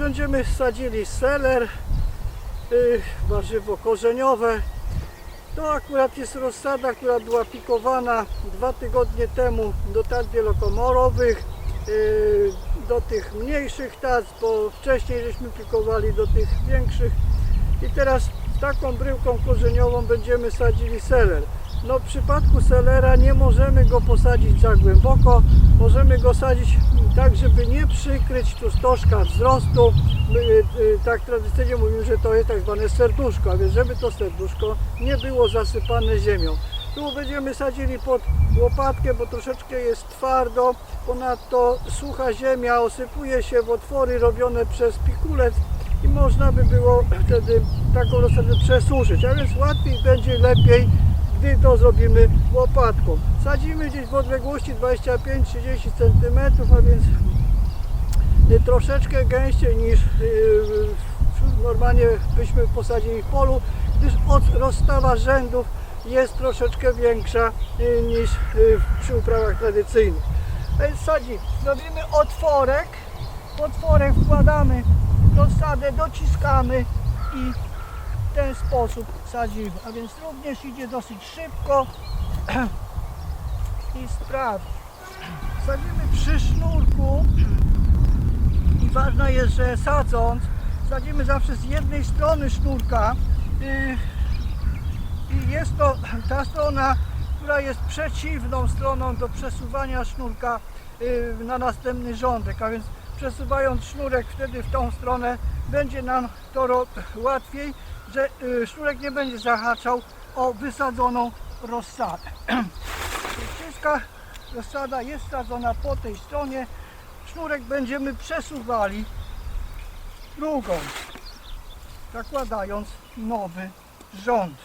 będziemy sadzili seler, y, warzywo korzeniowe. To akurat jest rozsada, która była pikowana dwa tygodnie temu do tac wielokomorowych, y, do tych mniejszych tac, bo wcześniej żeśmy pikowali do tych większych. I teraz taką bryłką korzeniową będziemy sadzili seler. No w przypadku selera nie możemy go posadzić za głęboko, możemy go sadzić tak, żeby nie przykryć tu stożka wzrostu. My, y, y, tak tradycyjnie mówimy, że to jest tak zwane serduszko, a więc żeby to serduszko nie było zasypane ziemią. Tu będziemy sadzili pod łopatkę, bo troszeczkę jest twardo, ponadto sucha ziemia osypuje się w otwory robione przez pikulec i można by było wtedy taką rosadę przesuszyć, a więc łatwiej będzie, lepiej, gdy to zrobimy łopatką. Sadzimy gdzieś w odległości 25-30 cm, a więc y, troszeczkę gęściej niż y, normalnie byśmy posadzili w polu, gdyż od rozstawa rzędów jest troszeczkę większa y, niż przy uprawach tradycyjnych. Więc sadzimy, robimy otworek, w otworek wkładamy rozsadę, dociskamy i w ten sposób sadzimy. A więc również idzie dosyć szybko i sprawnie. Sadzimy przy sznurku i ważne jest, że sadząc sadzimy zawsze z jednej strony sznurka yy, i jest to ta strona, która jest przeciwną stroną do przesuwania sznurka yy, na następny rządek, a więc przesuwając sznurek wtedy w tą stronę będzie nam to łatwiej, że yy, sznurek nie będzie zahaczał o wysadzoną rozsadę. Wszystka rozsada jest sadzona po tej stronie. Sznurek będziemy przesuwali drugą, zakładając nowy rząd.